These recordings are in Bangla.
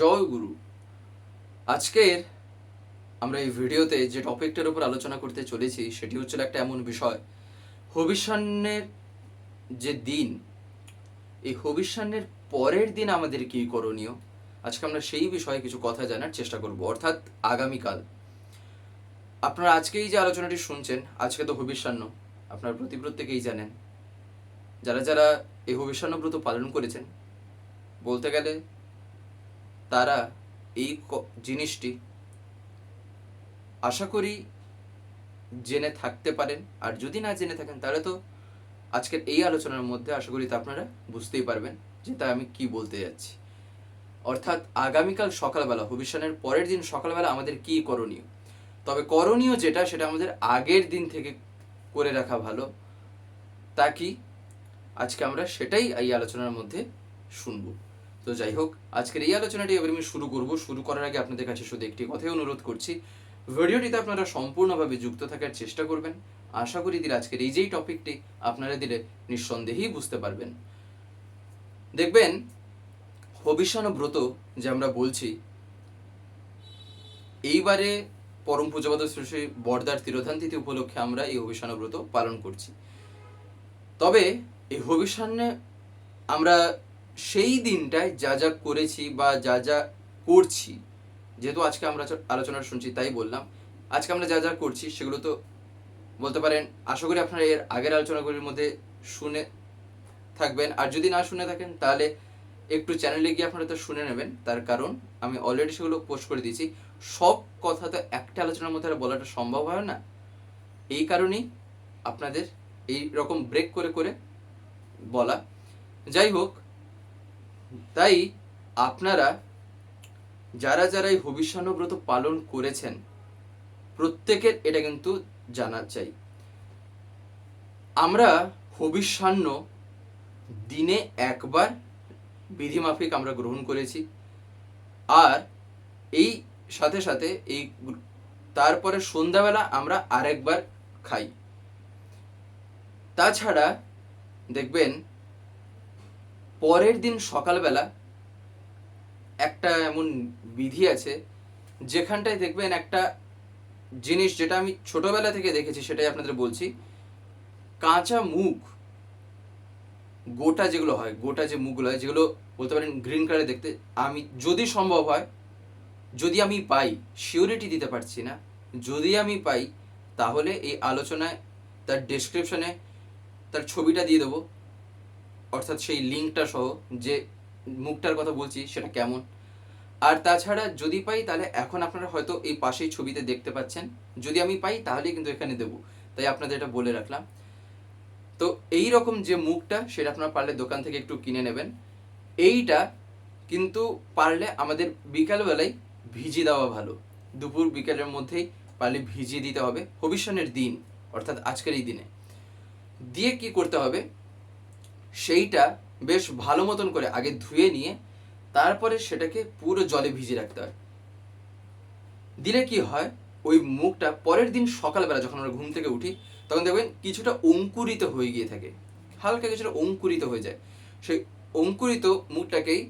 জয় গুরু। আজকের আমরা এই ভিডিওতে যে টপিকটার উপর আলোচনা করতে চলেছি, সেটি হচ্ছিল একটা এমন বিষয়। হবিষ্যান্নের যে দিন, এই হবিষ্যান্নের পরের দিন আমাদের কি করণীয়, আজকে আমরা সেই বিষয়ে কিছু কথা জানার চেষ্টা করব। অর্থাৎ আগামীকাল। আপনারা আজকেই যে আলোচনাটি শুনছেন, আজকে তো হবিষ্যান্ন, আপনার প্রতি প্রত্যেকেই জানেন। যারা যারা এই হবিষ্যান্ন ব্রত পালন করেছেন, বলতে গেলে তারা এই জিনিসটি আশা করি জেনে থাকতে পারেন। আর যদি না জেনে থাকেন, তাহলে তো আজকের এই আলোচনার মধ্যে আশা করি তা আপনারা বুঝতেই পারবেন যে তা আমি কি বলতে যাচ্ছি। অর্থাৎ আগামীকাল সকালবেলা হবিষ্যানের পরের দিন সকালবেলা আমাদের কি করণীয়? তবে করণীয় যেটা, সেটা আমাদের আগের দিন থেকে করে রাখা ভালো। তা কি? আজকে আমরা সেটাই এই আলোচনার মধ্যে শুনব। তো যাই হোক, আজকের এই আলোচনাটি এবার আমি শুরু করব। শুরু করার আগে আপনাদের কাছে শুধু একটি কথাই অনুরোধ করছি। ভিডিওটিতে আপনারা সম্পূর্ণভাবে যুক্ত থাকার চেষ্টা করবেন। আশা করি দিলে আজকের এই যেই টপিকটি আপনারা দিলে নিঃসন্দেহেই বুঝতে পারবেন। দেখবেন হবিষ্যানো ব্রত যে আমরা বলছি, এইবারে পরম শ্রী শ্রী বর্দার তিরোধান তিথি উপলক্ষে আমরা এই হবিষ্যানো ব্রত পালন করছি। তবে এই হবিষ্যান্নে আমরা সেই দিনটায় যা যা করেছি বা যা যা করছি, যেহেতু আজকে আমরা আলোচনা শুনছি, তাই বললাম। আজকে আমরা যা যা করছি, সেগুলো তো বলতে পারেন, আশা করি আপনারা এর আগের আলোচনাগুলির মধ্যে শুনে থাকবেন। আর যদি না শুনে থাকেন, তাহলে একটু চ্যানেলে গিয়ে আপনারা তো শুনে নেবেন। তার কারণ, আমি অলরেডি সেগুলো পোস্ট করে দিয়েছি। সব কথা তো একটা আলোচনার মধ্যে বলাটা সম্ভব হয় না। এই কারণেই আপনাদের এই রকম ব্রেক করে করে বলা। যাই হোক তাই আপনারা যারা যারা এই হবিষ্যান্ন ব্রত পালন করেছেন, প্রত্যেকের এটা কিন্তু জানা চাই। আমরা হবিষ্যান্ন দিনে একবার বিধিমাফিক আমরা গ্রহণ করেছি। আর এই সাথে সাথে এই তারপরে সন্ধ্যাবেলা আমরা আরেকবার খাই। তাছাড়া দেখবেন পরের দিন সকালবেলা একটা এমন বিধি আছে, যেখানটায় দেখবেন একটা জিনিস যেটা আমি ছোটবেলা থেকে দেখেছি সেটাই আপনাদের বলছি, কাঁচা মুখ গোটা যেগুলো হয়, গোটা যে মুখগুলো হয়, যেগুলো বলতে পারেন গ্রিন কালারে দেখতে, আমি যদি সম্ভব হয়, যদি আমি পাই সিওরিটি দিতে পারছি না, যদি আমি পাই, তাহলে এই আলোচনায়, তার ডেসক্রিপশনে তার ছবিটা দিয়ে দেবো। অর্থাৎ সেই লিঙ্কটা সহ যে মুখটার কথা বলছি সেটা কেমন। আর তাছাড়া যদি পাই তাহলে এখন আপনারা হয়তো এই পাশেই ছবিতে দেখতে পাচ্ছেন। যদি আমি পাই তাহলেই কিন্তু এখানে দেবো। তাই আপনাদের এটা বলে রাখলাম। তো এই রকম যে মুখটা সেটা আপনারা পারলে দোকান থেকে একটু কিনে নেবেন। এইটা কিন্তু পারলে আমাদের বিকালবেলায় ভিজিয়ে দেওয়া ভালো। দুপুর বিকালের মধ্যেই পারলে ভিজিয়ে দিতে হবে। হবিষ্যানের দিন, অর্থাৎ আজকের এই দিনে। দিয়ে কি করতে হবে? সেইটা বেশ ভালো মতন করে আগে ধুয়ে নিয়ে তারপরে সেটাকে পুরো জলে ভিজিয়ে রাখতে হয়। দিলে কি হয়, ওই মুখটা পরের দিন সকালবেলা যখন আমরা ঘুম থেকে উঠি, তখন দেখবেন কিছুটা অঙ্কুরিত হয়ে গিয়ে থাকে। হালকা কিছুটা অঙ্কুরিত হয়ে যায়। সেই অঙ্কুরিত মুখটাকেই,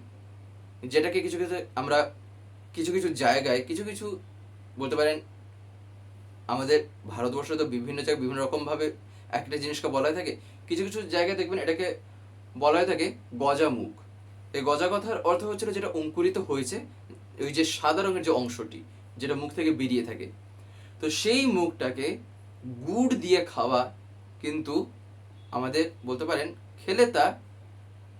যেটাকে কিছু কিছু আমরা কিছু কিছু জায়গায়, কিছু কিছু বলতে পারেন আমাদের ভারতবর্ষে তো বিভিন্ন জায়গায় বিভিন্ন রকমভাবে একটা জিনিসকে বলা থাকে। কিছু কিছু জায়গায় দেখবেন এটাকে বলা হয়ে থাকে গজা মুখ এই গজা কথার অর্থ হচ্ছিল যেটা অঙ্কুরিত হয়েছে ওই যে সাদা রঙের যে অংশটি, যেটা মুখ থেকে বেরিয়ে থাকে। তো সেই মুখটাকে গুড় দিয়ে খাওয়া কিন্তু আমাদের বলতে পারেন খেলে তা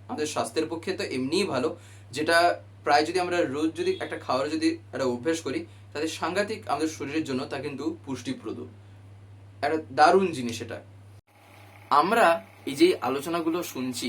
আমাদের স্বাস্থ্যের পক্ষে তো এমনিই ভালো। যেটা প্রায় যদি আমরা রোজ যদি একটা খাওয়ার যদি একটা অভ্যেস করি তাহলে সাংঘাতিক আমাদের শরীরের জন্য তা কিন্তু পুষ্টিপ্রদ। একটা দারুণ জিনিস এটা। আমরা এই যে আলোচনাগুলো শুনছি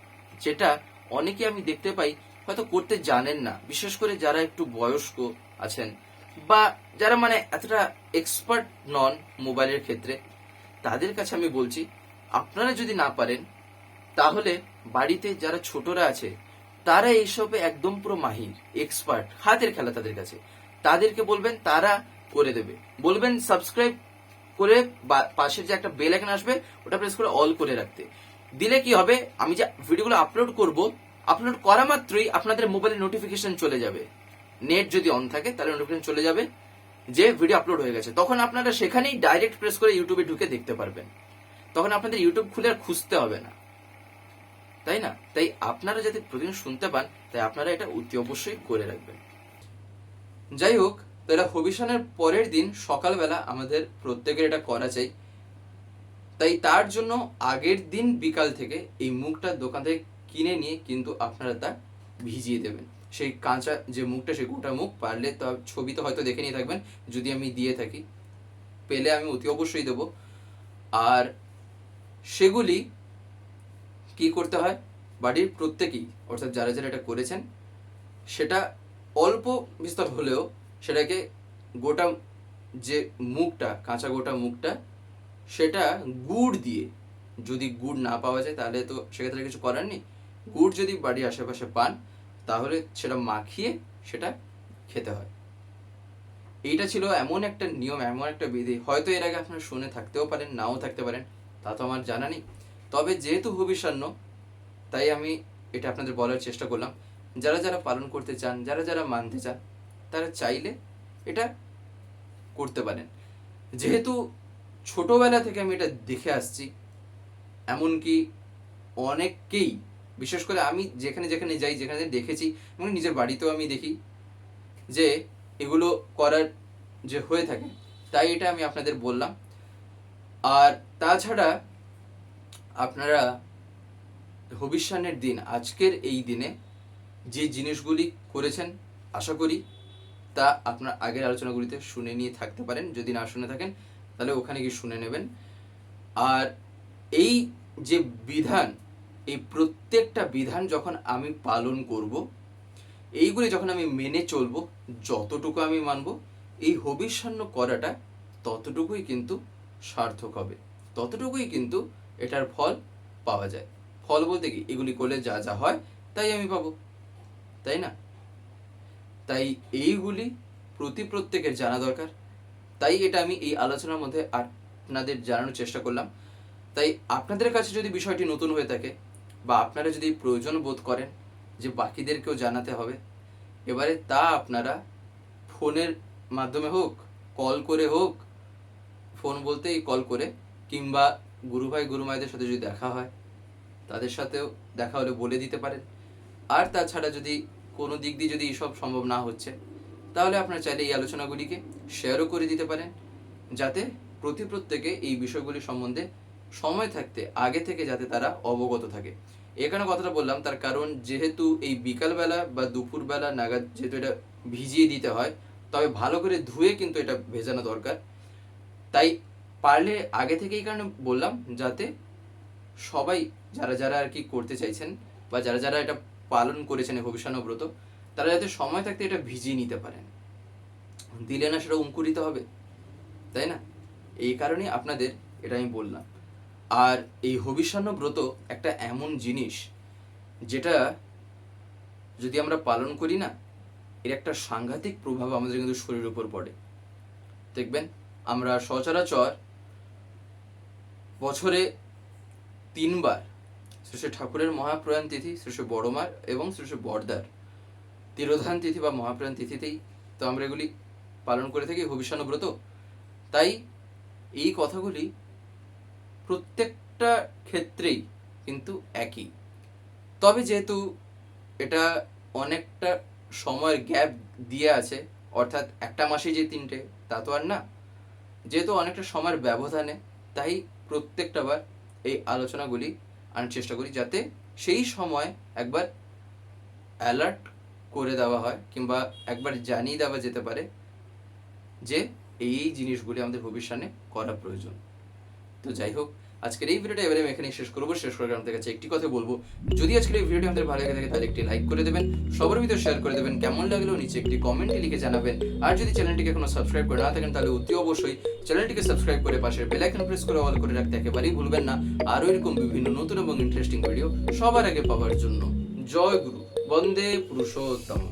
যেটা অনেকে আমি দেখতে পাই হয়তো করতে জানেন না। বিশেষ করে যারা একটু বয়স্ক আছেন বা যারা মানে এতটা এক্সপার্ট নন মোবাইলের ক্ষেত্রে, তাদের কাছে আমি বলছি, আপনারা যদি না পারেন, তাহলে বাড়িতে যারা ছোটরা আছে, তারা এইসবে একদম পুরো মাহির এক্সপার্ট হাতের খেলা তাদের কাছে। তাদেরকে বলবেন, তারা করে দেবে। বলবেন সাবস্ক্রাইব করে পাশের যে একটা বেল আইকন আসবে, ওটা প্রেস করে অল করে রাখতে। দিলে কি হবে? আমি যে ভিডিওগুলো আপলোড করব আপলোড করা মাত্রই আপনাদের মোবাইলে নোটিফিকেশন চলে যাবে। নেট যদি অন থাকে, তাহলে নোটিফিকেশন চলে যাবে যে ভিডিও আপলোড হয়ে গেছে। তখন আপনারা সেখানেই ডাইরেক্ট প্রেস করে ইউটিউবে ঢুকে দেখতে পারবেন। তখন আপনাদের ইউটিউব খুলে আর খুঁজতে হবে না। তাই না? তাই আপনারা যাতে প্রতিদিন শুনতে পান, তাই আপনারা এটা অতি অবশ্যই করে রাখবেন। যাই হোক, তাহলে হবিষানের পরের দিন সকালবেলা আমাদের প্রত্যেকের এটা করা চাই তাই তার জন্য আগের দিন বিকাল থেকে এই মুগটা দোকান থেকে কিনে নিয়ে কিন্তু আপনারা তা ভিজিয়ে দেবেন। সেই কাঁচা যে মুখটা, সেই গোটা মুখ পারলে তো ছবি তো হয়তো দেখে নিয়ে থাকবেন, যদি আমি দিয়ে থাকি। পেলে আমি অতি অবশ্যই দেবো। আর সেগুলি কি করতে হয়? বাড়ির প্রত্যেকেই, অর্থাৎ যারা যারা এটা করেছেন, সেটা অল্প বিস্তর হলেও সেটাকে গোটা যে মুখটা, কাঁচা গোটা মুখটা সেটা গুড় দিয়ে, যদি গুড় না পাওয়া যায় তাহলে তো সেক্ষেত্রে কিছু করার নেই। গুড় যদি বাড়ির আশেপাশে পান, তাহলে সেটা মাখিয়ে সেটা খেতে হয়। এইটা ছিল এমন একটা নিয়ম, এমন একটা বিধি। হয়তো এর আগে আপনারা শুনে থাকতেও পারেন, নাও থাকতে পারেন, তা তো আমার জানা নেই। তবে যেহেতু ভবিষ্যান্ন তাই আমি এটা আপনাদের বলার চেষ্টা করলাম। যারা যারা পালন করতে চান, যারা যারা মানতে চান, তারা চাইলে এটা করতে পারেন। যেহেতু ছোটবেলা থেকে আমি এটা দেখে আসছি, এমনকি অনেককেই, বিশেষ করে আমি যেখানে যেখানে যাই, যেখানে দেখেছি, এবং নিজের বাড়িতেও আমি দেখি যে এগুলো করার যে হয়ে থাকে, তাই এটা আমি আপনাদের বললাম। আর তাছাড়া আপনারা ভবিষ্যানের দিন, আজকের এই দিনে যে জিনিসগুলি করেছেন, আশা করি তা আপনার আগের আলোচনাগুলিতে শুনে নিয়ে থাকতে পারেন। যদি না শুনে থাকেন তাহলে ওখানে গিয়ে শুনে নেবেন। আর এই যে বিধান, এই প্রত্যেকটা বিধান যখন আমি পালন করব, এইগুলি যখন আমি মেনে চলবো, যতটুকু আমি মানব, এই হবিষ্যান্ন করাটা ততটুকুই কিন্তু সার্থক হবে। ততটুকুই কিন্তু এটার ফল পাওয়া যায়। ফল বলতে কি? এগুলি করলে যা যা হয়, তাই আমি পাবো। তাই না? তাই এইগুলি প্রতি প্রত্যেকের জানা দরকার। তাই এটা আমি এই আলোচনার মধ্যে আপনাদের জানানোর চেষ্টা করলাম। তাই আপনাদের কাছে যদি বিষয়টি নতুন হয়ে থাকে বা আপনারা যদি প্রয়োজন বোধ করেন যে বাকিদেরকেও জানাতে হবে, এবারে তা আপনারা ফোনের মাধ্যমে হোক, কল করে হোক, ফোন বলতেই কল করে কিংবা গুরু ভাই গুরু মায়েদের সাথে যদি দেখা হয়, তাদের সাথেও দেখা হলে বলে দিতে পারেন। আর তাছাড়া যদি কোনো দিক দিয়ে যদি এসব সম্ভব না হচ্ছে তাহলে আপনারা চাইলে এই আলোচনাগুলিকে শেয়ারও করে দিতে পারেন, যাতে প্রতি প্রত্যেকে এই বিষয়গুলি সম্বন্ধে সময় থাকতে, আগে থেকে যাতে তারা অবগত থাকে। এখানে কথাটা বললাম, তার কারণ যেহেতু এই বিকালবেলা বা দুপুরবেলা নাগাদ যেহেতু এটা ভিজিয়ে দিতে হয়, তবে ভালো করে ধুয়ে কিন্তু এটা ভেজানো দরকার। তাই পারলে আগে থেকে এই কারণে বললাম, যাতে সবাই, যারা যারা আর কি করতে চাইছেন বা যারা যারা এটা পালন করেছেন এই ভবিষ্যান্ন ব্রত তারা যাতে সময় থাকতে এটা ভিজিয়ে নিতে পারেন। দিলে না সেটা অঙ্কুরিত হবে, তাই না? এই কারণেই আপনাদের এটা আমি বললাম। আর এই হবিষ্যান্ন ব্রত একটা এমন জিনিস যেটা যদি আমরা পালন করি না, এর একটা সাংঘাতিক প্রভাব আমাদের কিন্তু শরীরের উপর পড়ে। দেখবেন, আমরা সচরাচর বছরে তিনবার শ্রী ঠাকুরের মহাপ্রয়াণ তিথি, শ্রী বড়মার এবং শ্রী বড়দার তিরোধান তিথি বা মহাপ্রয়াণ তিথিতেই তো আমরা এগুলি পালন করে থাকি হবিষ্যান্ন ব্রত তাই এই কথাগুলি প্রত্যেকটা ক্ষেত্রেই কিন্তু একই। তবে যেহেতু এটা অনেকটা সময়ের গ্যাপ দিয়ে আছে, অর্থাৎ একটা মাসে যে তিনটে, তা তো আর না। যেহেতু অনেকটা সময়ের ব্যবধানে, তাই প্রত্যেকটা বার এই আলোচনাগুলি আনার চেষ্টা করি যাতে সেই সময় একবার অ্যালার্ট করে দেওয়া হয় কিংবা একবার জানিয়ে দেওয়া যেতে পারে যে এই জিনিসগুলি আমাদের ভবিষ্যতে করা প্রয়োজন। তো যাই হোক, আজকের এই ভিডিওটা এবারে আমি এখানে শেষ করব। শেষ করার আমাদের কাছে একটি কথা বলব। যদি আজকের এই ভিডিওটি আমাদের ভালো লেগে থাকে, তাহলে একটি লাইক করে দেবেন, সবার ভিতরে শেয়ার করে দেবেন, কেমন লাগল নিচে একটি কমেন্টে লিখে জানাবেন। আর যদি চ্যানেলটিকে এখনও সাবস্ক্রাইব করে না থাকেন, তাহলে অতি অবশ্যই চ্যানেলটিকে সাবস্ক্রাইব করে পাশের বেল আইকন প্রেস করে অল করে রাখতে একেবারেই ভুলবেন না। আরও এরকম বিভিন্ন নতুন এবং ইন্টারেস্টিং ভিডিও সবার আগে পাওয়ার জন্য। জয় গুরু। বন্দে পুরুষোত্তম